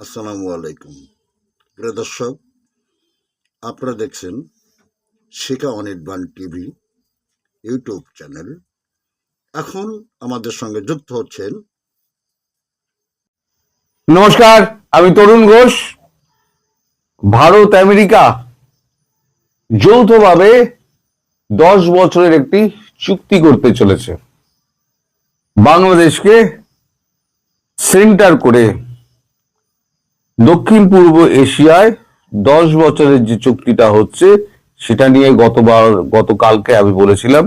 আসসালামু আলাইকুম। প্রিয় দর্শক, আপনারা দেখছেন Shikha Anirban TV YouTube channel. এখন আমাদের সঙ্গে যুক্ত হচ্ছেন নমস্কার, আমি তরুণ ঘোষ। ভারত, আমেরিকা যৌথভাবে দশ বছরের একটি চুক্তি করতে চলেছে। বাংলাদেশকে সেন্টার করে দক্ষিণ পূর্ব এশিয়ায় দশ বছরের যে চুক্তিটা হচ্ছে, সেটা নিয়ে গতবার, গতকালকে আমি বলেছিলাম,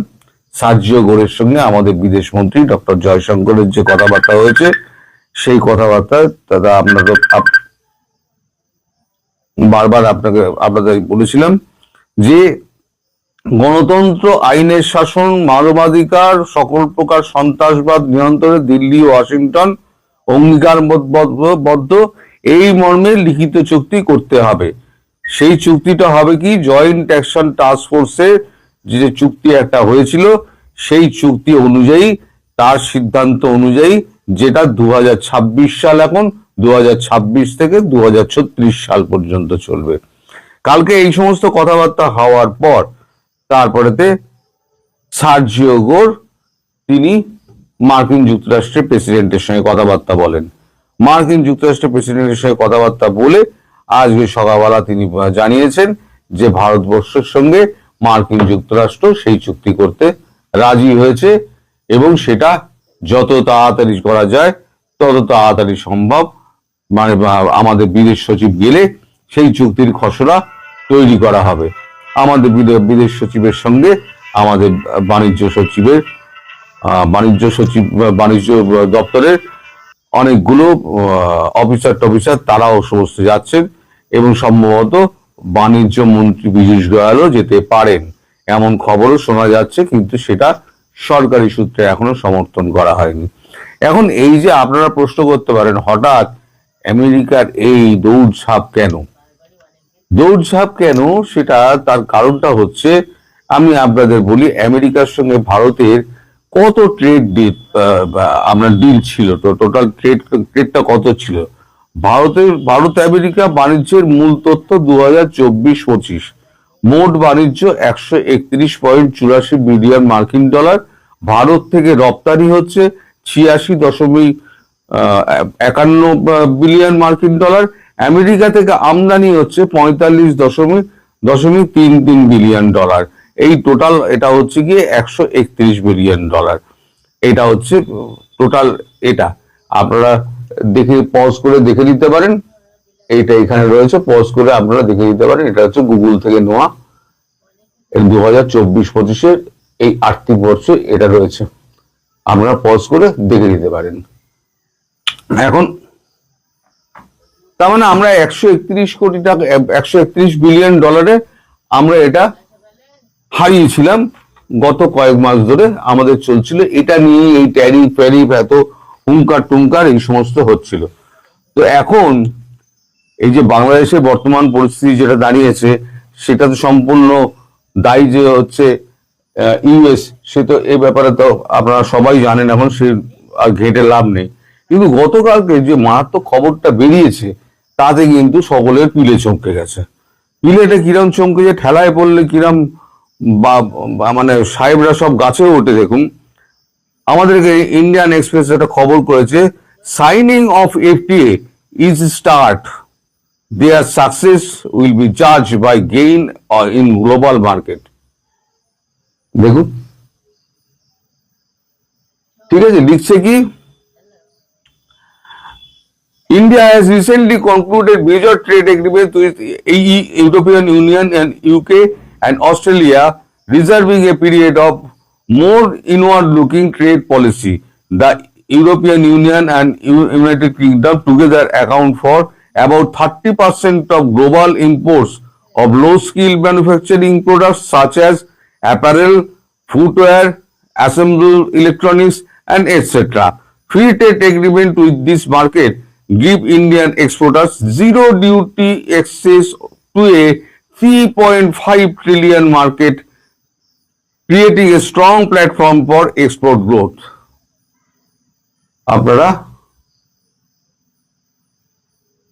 সার্জিও গোরের সঙ্গে আমাদের বিদেশ মন্ত্রী ডক্টর জয়শঙ্করের যে কথাবার্তা হয়েছে, সেই কথাবার্তা দাদা আপনাকে বারবার আপনাকে, আপনাদের বলেছিলাম যে গণতন্ত্র আইনের শাসন, মানবাধিকার, সকল প্রকার সন্ত্রাসবাদ নিয়ন্ত্রণে দিল্লি ওয়াশিংটন অঙ্গীকারবদ্ধ এই মর্মে লিখিত চুক্তি করতে হবে। সেই চুক্তিটা হবে কি জয়েন্ট অ্যাকশন টাস্ক ফোর্সের যে চুক্তি একটা হয়েছিল, সেই চুক্তি অনুযায়ী, তার সিদ্ধান্ত অনুযায়ী যেটা দু হাজার ছাব্বিশ সাল এখন দু হাজার ছাব্বিশ থেকে দু হাজার ছত্রিশ সাল পর্যন্ত চলবে। কালকে এই সমস্ত কথাবার্তা হওয়ার পর, তারপরেতে সার্জিও গোর, তিনি মার্কিন যুক্তরাষ্ট্রের প্রেসিডেন্টের সঙ্গে কথাবার্তা বলেন। মার্কিন যুক্তরাষ্ট্রের প্রেসিডেন্টের সঙ্গে কথাবার্তা বলে আজকে সকালবেলা তিনি জানিয়েছেন যে ভারতবর্ষের সঙ্গে মার্কিন যুক্তরাষ্ট্র সেই চুক্তি করতে রাজি হয়েছে এবং সেটা যত তাড়াতাড়ি করা যায়, তত তাড়াতাড়ি সম্ভব। মানে আমাদের বিদেশ সচিব গেলে সেই চুক্তির খসড়া তৈরি করা হবে। আমাদের বিদে- বিদেশ সচিবের সঙ্গে আমাদের বাণিজ্য সচিবের বাণিজ্য সচিব, বাণিজ্য দপ্তরের অনেকগুলো অফিসার টফিসার তারাও সমস্ত যাচ্ছেন এবং সম্ভবত বাণিজ্য মন্ত্রী পীযূষ গোয়ালও যেতে পারেন। এমন খবরও শোনা যাচ্ছে, কিন্তু সেটা সরকারি সূত্রে এখনও সমর্থন করা হয়নি। এখন এই যে আপনারা প্রশ্ন করতে পারেন, হঠাৎ আমেরিকার এই দৌড়ঝাঁপ কেন? দৌড়ঝাঁপ কেন? সেটা তার কারণটা হচ্ছে, আমি আপনাদের বলি, আমেরিকার সঙ্গে ভারতের কত ট্রেড আমরা ডিল ছিল, তো টোটাল ট্রেড ট্রেডটা কত ছিল? ভারতের ভারত, আমেরিকা বাণিজ্যের মূল তথ্য দু হাজার চব্বিশ পঁচিশ। মোট বাণিজ্য একশো একত্রিশ পয়েন্ট চুরাশি বিলিয়ন মার্কিন ডলার। ভারত থেকে রপ্তানি হচ্ছে ছিয়াশি দশমিক একান্ন বিলিয়ন মার্কিন ডলার। আমেরিকা থেকে আমদানি হচ্ছে পঁয়তাল্লিশ দশমিক দশমিক তিন তিন বিলিয়ন ডলার। এই টোটাল এটা হচ্ছে গিয়ে একশো একত্রিশ বিলিয়ন ডলার এটা হচ্ছে টোটাল এটা। আপনারা দেখে পজ করে দেখে নিতে পারেন। এইটা এখানে রয়েছে পজ করে আপনারা দেখে নিতে পারেন। এটা হচ্ছে গুগল থেকে নেওয়া। দু হাজার চব্বিশ পঁচিশের এই আর্থিক বর্ষে এটা রয়েছে। আপনারা পজ করে দেখে নিতে পারেন। এখন, তার মানে আমরা একশো একত্রিশ কোটি টাকা, একশো একত্রিশ বিলিয়ন ডলারে আমরা এটা হারিয়েছিলাম গত কয়েক মাস ধরে আমাদের চলছিল। এটা নিয়ে এই ট্যারিফ ফ্যারিফ এত হুঙ্কার টুঙ্কার এই সমস্ত হচ্ছিল। তো এখন এই যে বাংলাদেশের বর্তমান পরিস্থিতি যেটা দাঁড়িয়েছে, সেটা তো সম্পূর্ণ দায়ী যে হচ্ছে ইউএস, সে তো এ ব্যাপারে তো আপনারা সবাই জানেন এখন, সে আর ঘেঁটে লাভ নেই। কিন্তু গতকালকে যে মারাত্মক খবরটা বেরিয়েছে, তাতে কিন্তু সকলের পিলে চমকে গেছে। পিলেটা কিরম চমকে যে ঠেলায় পড়লে কিরম বা মানে সাহেবরা সব গাছে ওঠে দেখুন। আমাদেরকে ইন্ডিয়ান এক্সপ্রেস একটা খবর করেছে signing of FTA is start their success will be জাজ by gain in global market দেখুন। ঠিক আছে লিখছে কি? India has recently concluded major trade agreements with EU, European Union and and Australia, reserving a period of more inward-looking trade policy. The European Union and United Kingdom together account for about 30% of global imports of low-skilled manufacturing products such as apparel, footwear, assembled electronics, and etc. Free trade agreement with this market give Indian exporters zero duty access to a 3.5 trillion market, creating a strong platform for export growth. আপনারা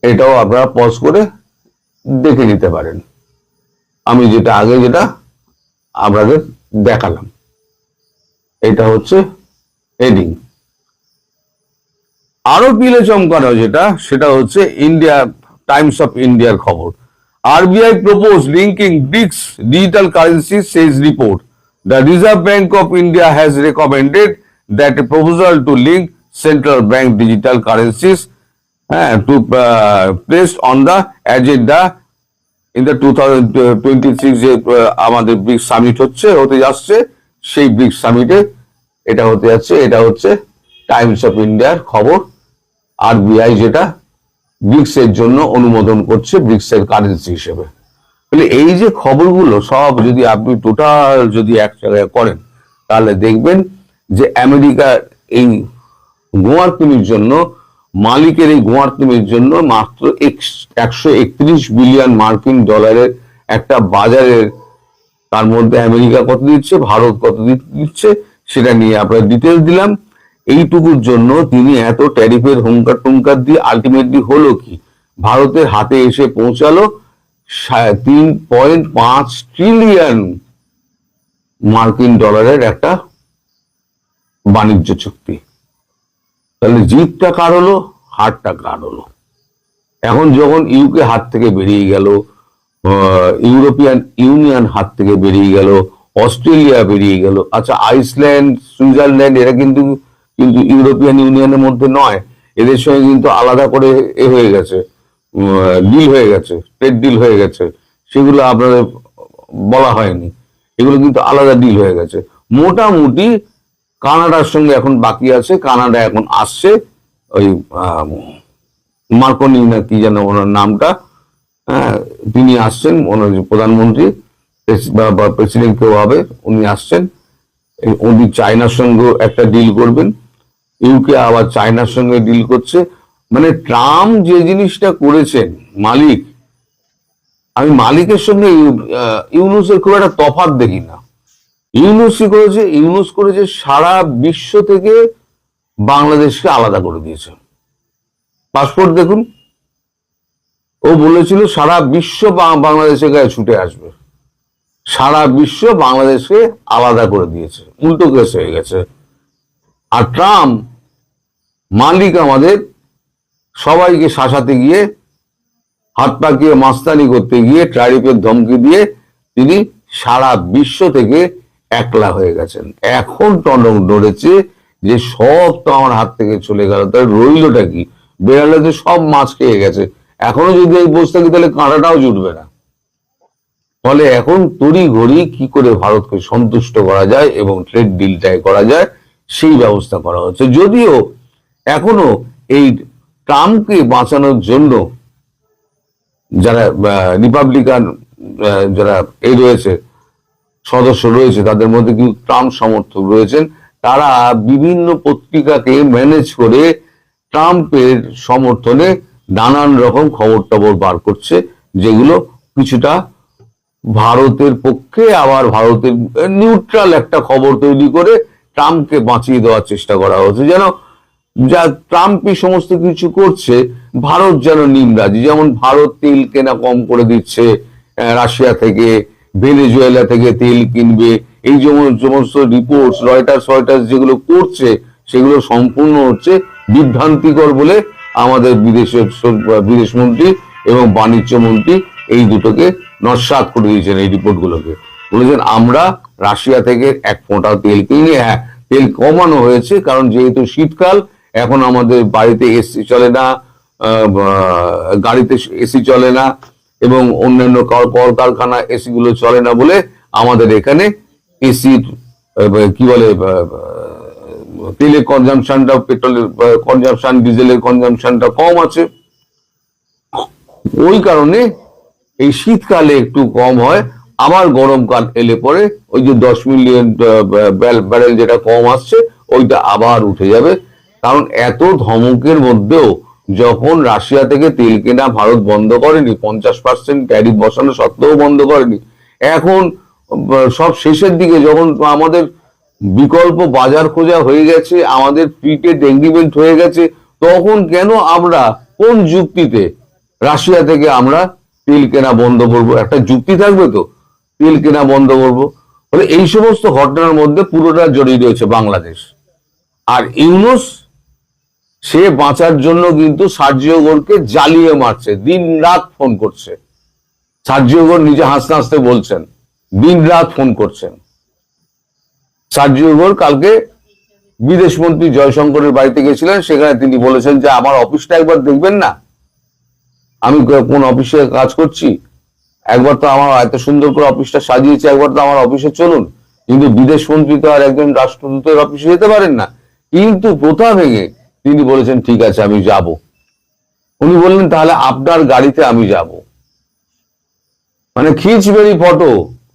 এটাও আপনারা pause করে দেখে নিতে পারেন। আমি যেটা আগে যেটা আপনাদের দেখালাম। এটা হচ্ছে হেডিং আরও পিলে চমকানো যেটা? সেটা হচ্ছে ইন্ডিয়া টাইমস অফ ইন্ডিয়ার খবর। BRICS digital currency says report the reserve bank of India has recommended that a proposal to link central bank digital currencies to placed on the agenda in the two thousand twenty six যে আমাদের bricks summit হচ্ছে, হতে যাচ্ছে, সেই bricks সামিটে এটা হচ্ছে Times of ইন্ডিয়ার খবর আরবিআই যেটা ব্রিক্স এর জন্য অনুমোদন করছে ব্রিক্স এর কারেন্সি হিসেবে। তাহলে এই যে খবরগুলো সব যদি আপনি টোটাল যদি এক জায়গায় করেন, তাহলে দেখবেন যে আমেরিকার এই গোয়ার গোয়ার্তুমির জন্য, মালিকের এই গোয়ার্তুমির জন্য মাত্র একশো একত্রিশ বিলিয়ন মার্কিন ডলারের একটা বাজারের তার মধ্যে আমেরিকা কত দিচ্ছে, ভারত কত দিচ্ছে, সেটা নিয়ে আপনার ডিটেলস দিলাম। এইটুকুর জন্য তিনি এত ট্যারিফের হুঙ্কার টুঙ্কার দিয়ে আলটিমেটলি হলো কি? ভারতের হাতে এসে পৌঁছালো তিন পয়েন্ট পাঁচ ট্রিলিয়ন মার্কিন ডলারের একটা বাণিজ্য চুক্তি। তাহলে জিতটা কার হলো? হারটা কার হলো? এখন যখন ইউকে হাত থেকে বেরিয়ে গেল ইউরোপিয়ান ইউনিয়ন হাত থেকে বেরিয়ে গেল, অস্ট্রেলিয়া বেরিয়ে গেল আচ্ছা আইসল্যান্ড, সুইজারল্যান্ড, এরা কিন্তু কিন্তু ইউরোপিয়ান ইউনিয়নের মধ্যে নয়। এদের সঙ্গে কিন্তু আলাদা করে এ হয়ে গেছে ডিল হয়ে গেছে ট্রেড ডিল হয়ে গেছে। সেগুলো আপনাদের বলা হয়নি। এগুলো কিন্তু আলাদা ডিল হয়ে গেছে। মোটামুটি কানাডার সঙ্গে এখন বাকি আছে। কানাডা এখন আসছে। ওই মার্কনি না কি যেন ওনার নামটা হ্যাঁ তিনি আসছেন, ওনার প্রধানমন্ত্রী প্রেসিডেন্ট কেউ হবে, উনি আসছেন। উনি চায়নার সঙ্গে একটা ডিল করবেন। ইউকে আবার চায়নার সঙ্গে ডিল করছে। মানে ট্রাম্প যে জিনিসটা করেছেন, মালিক, আমি মালিকের সঙ্গে ইউনুসের খুব একটা তফাৎ দেখি না। ইউনুস কি করেছে, ইউনুস করেছে সারা বিশ্ব থেকে বাংলাদেশকে আলাদা করে দিয়েছে। পাসপোর্ট দেখুন, ও বলেছিল সারা বিশ্ব বাংলাদেশের গায়ে ছুটে আসবে। সারা বিশ্ব বাংলাদেশকে আলাদা করে দিয়েছে। উল্টো কেস হয়ে গেছে। আর ট্রাম্প মালিক আমাদের, সবাইকে শাসাতে গিয়ে, হাত পাকিয়ে মাস্তানি করতে গিয়ে, ট্রারিফের ধমকি দিয়ে তিনি সারা বিশ্ব থেকে একলা হয়ে গেছেন। এখন টনক নড়েছে যে সব তো আমার হাত থেকে চলে গেল, তাহলে রইলটা কি? বেড়ালে তো সব মাছ খেয়ে গেছে। এখনও যদি এই বসে থাকি, তাহলে কাঁটাটাও জুটবে না। ফলে এখন তড়ি ঘড়ি কি করে ভারতকে সন্তুষ্ট করা যায় এবং ট্রেড ডিলটাই করা যায় সেই ব্যবস্থা করা হচ্ছে। যদিও এখনও এই ট্রাম্পকে বাঁচানোর জন্য যারা রিপাবলিকান যারা এই রয়েছে, সদস্য রয়েছে, তাদের মধ্যে কিন্তু ট্রাম্প সমর্থক রয়েছেন। তারা বিভিন্ন পত্রিকাকে ম্যানেজ করে ট্রাম্পের সমর্থনে নানান রকম খবর টবর বার করছে, যেগুলো কিছুটা ভারতের পক্ষে আবার ভারতের নিউট্রাল একটা খবর তৈরি করে ট্রাম্পকে বাঁচিয়ে দেওয়ার চেষ্টা করা হচ্ছে। যেন যা ট্রাম্পই সমস্ত কিছু করছে, ভারত যেন নিমরাজি যেমন ভারত তেল কেনা কম করে দিচ্ছে রাশিয়া থেকে, ভেনেজুয়েলা থেকে তেল কিনবে। এই যেমন সমস্ত রিপোর্টস রয়টার্স রয়টার্স যেগুলো করছে, সেগুলো সম্পূর্ণ হচ্ছে বিভ্রান্তিকর বলে আমাদের বিদেশের বিদেশমন্ত্রী এবং বাণিজ্য মন্ত্রী এই দুটোকে নস্বাত করে দিয়েছেন এই রিপোর্টগুলোকে বলেছেন, আমরা রাশিয়া থেকে এক ফোঁটা তেল কিনে হ্যাঁ তেল কমানো হয়েছে, কারণ যেহেতু শীতকাল, এখন আমাদের বাড়িতে এসি চলে না গাড়িতে এসি চলে না, এবং অন্যান্য কল- কলকারখানা এসি গুলো চলে না বলে আমাদের এখানে এসির কি বলে তেলের কনজামশনটা পেট্রোলের কনজামশন ডিজেলের কনজামশনটা কম আছে। ওই কারণে এই শীতকালে একটু কম হয়। আবার গরমকাল এলে পরে ওই যে দশ মিলিয়ন ব্যারেল যেটা কম আসছে, ওইটা আবার উঠে যাবে। কারণ এত ধমকের মধ্যেও যখন রাশিয়া থেকে তেল কেনা ভারত বন্ধ করেনি, পঞ্চাশ পার্সেন্ট ট্যারিফ বসানো সত্ত্বেও বন্ধ করেনি, এখন সব শেষের দিকে যখন আমাদের বিকল্প বাজার খোঁজা হয়ে গেছে, আমাদের প্রিটেড এগ্রিমেন্ট হয়ে গেছে, তখন কেন আমরা কোন যুক্তিতে রাশিয়া থেকে আমরা তেল কেনা বন্ধ করব? একটা যুক্তি থাকবে তো? তেল কেনা বন্ধ করব। ফলে এই সমস্ত ঘটনার মধ্যে পুরোটা জড়িয়ে রয়েছে বাংলাদেশ। আর ইউনুস, সে বাঁচার জন্য কিন্তু সার্জিও গোলকে জ্বালিয়ে মারছে দিন রাত ফোন করছে। সার্জিও গোল নিজে হাসতে হাসতে বলছেন দিন রাত ফোন করছেন। সার্জিও গোল কালকে বিদেশ মন্ত্রী জয়শঙ্করের বাড়িতে গেছিলেন, সেখানে তিনি বলেছেন যে, আমার অফিসটা একবার দেখবেন না। আমি কোন অফিসে কাজ করছি একবার তো আমার এত সুন্দর করে অফিসটা সাজিয়েছি, একবার তো আমার অফিসে চলুন। কিন্তু বিদেশ মন্ত্রী তো আর একজন রাষ্ট্রদূতের অফিসে যেতে পারেন না। কিন্তু প্রথা ভেঙে তিনি বলেছেন, ঠিক আছে, আমি যাব। উনি বললেন, তাহলে আপনার গাড়িতে আমি যাব। মানে খিচবেরি ফটো।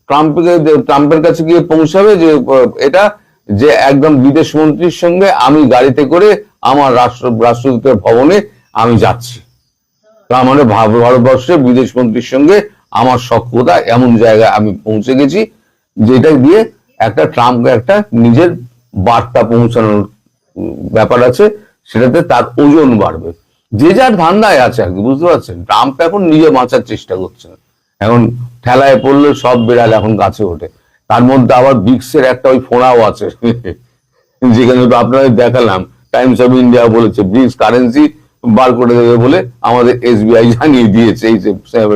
ট্রাম্পকে ট্রাম্পের কাছে গিয়ে পৌঁছাবে যে, এটা যে একদম বিদেশ মন্ত্রীর সঙ্গে আমি গাড়িতে করে আমার রাষ্ট্র, রাষ্ট্রদূতের ভবনে আমি যাচ্ছি। তার মানে ভারতবর্ষে বিদেশ মন্ত্রীর সঙ্গে আমার সক্ষতা এমন জায়গায় আমি পৌঁছে গেছি যেটা দিয়ে একটা ট্রাম্পকে একটা নিজের বার্তা পৌঁছানোর ব্যাপার আছে, সেটাতে তার ওজন বাড়বে। যে যার ধান্দায় আছে আর কি, বুঝতে পারছেন? ট্রাম্প এখন নিজে বাঁচার চেষ্টা করছেন। এখন ঠেলায় পড়লে সব বিড়াল এখন গাছে ওঠে। তার মধ্যে আবার বিক্সের একটা ওই ফোনাও আছে, যেখানে তো আপনাদের দেখালাম, টাইমস অফ ইন্ডিয়া বলেছে ব্রিক্স কারেন্সি বার করে দেবে বলে আমাদের এসবিআই জানিয়ে দিয়েছে, এই যে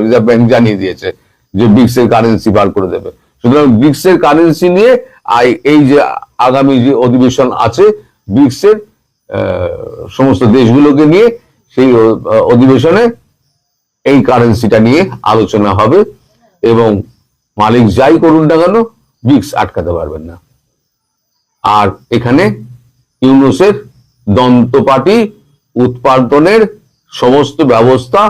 রিজার্ভ ব্যাংক জানিয়ে দিয়েছে যে ব্রিক্স এর কারেন্সি বার করে দেবে। সুতরাং ব্রিক্স এর কারেন্সি নিয়ে এই যে আগামী যে অধিবেশন আছে ব্রিক্স এর সমস্ত দেশগুলোকে নিয়ে সেই অধিবেশনে এই কারেন্সিটা নিয়ে আলোচনা হবে এবং মালিক যাই করুন না কেন ব্রিক্স আটকাতে পারবেন না। আর এখানে ইউনুসের দন্তপাটি উৎপাদনের সমস্ত ব্যবস্থা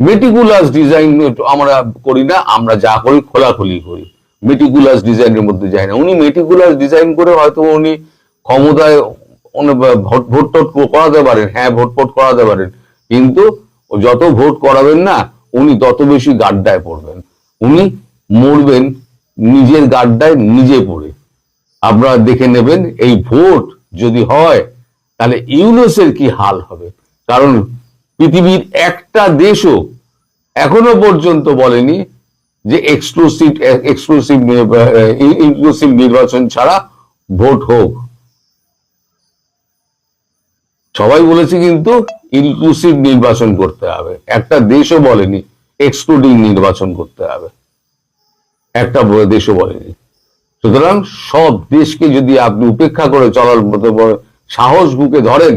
মেটিকুলাস ডিজাইন আমরা করি না, আমরা যা করি খোলাখুলি করি। মেটিকুলাস ডিজাইনের মধ্যে যাই না। উনি মেটিকুলাস ডিজাইন করে হয়তো উনি ক্ষমতায় ভোট ভোট করাতে পারেন। হ্যাঁ ভোট ফোট করাতে পারেন। কিন্তু যত ভোট করাবেন না, উনি তত বেশি গাড্ডায় পড়বেন। উনি মরবেন নিজের গাড্ডায় নিজে পড়ে। আপনারা দেখে নেবেন, এই ভোট যদি হয় তাহলে ইউনুসের কি হাল হবে? কারণ পৃথিবীর একটা দেশও এখনও পর্যন্ত বলেনি যে এক্সক্লুসিভ এক্সক্লুসিভ ইনক্লুসিভ নির্বাচন ছাড়া ভোট হোক। সবাই বলেছে কিন্তু ইনক্লুসিভ নির্বাচন করতে হবে। একটা দেশও বলেনি এক্সক্লুডিং নির্বাচন করতে হবে। একটা দেশও বলেনি। সুতরাং সব দেশকে যদি আপনি উপেক্ষা করে চলার মতো সাহস বুকে ধরেন।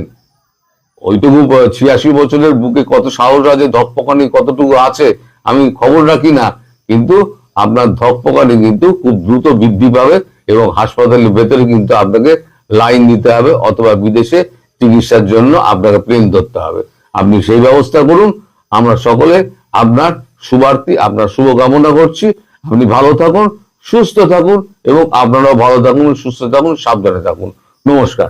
ওইটুকু ছিয়াশি বছরের বুকে কত সাহস আছে, ধকপকানি কতটুকু আছে, আমি খবর রাখি না। কিন্তু আপনার ধকপকানি কিন্তু খুব দ্রুত বৃদ্ধি পাবে এবং হাসপাতালের ভেতরে কিন্তু আপনাকে লাইন দিতে হবে অথবা বিদেশে চিকিৎসার জন্য আপনাকে প্লেন ধরতে হবে। আপনি সেই ব্যবস্থা করুন। আমরা সকলে আপনার শুভার্থী আপনার শুভকামনা করছি। আপনি ভালো থাকুন, সুস্থ থাকুন এবং আপনারাও ভালো থাকুন, সুস্থ থাকুন, সাবধানে থাকুন। নমস্কার।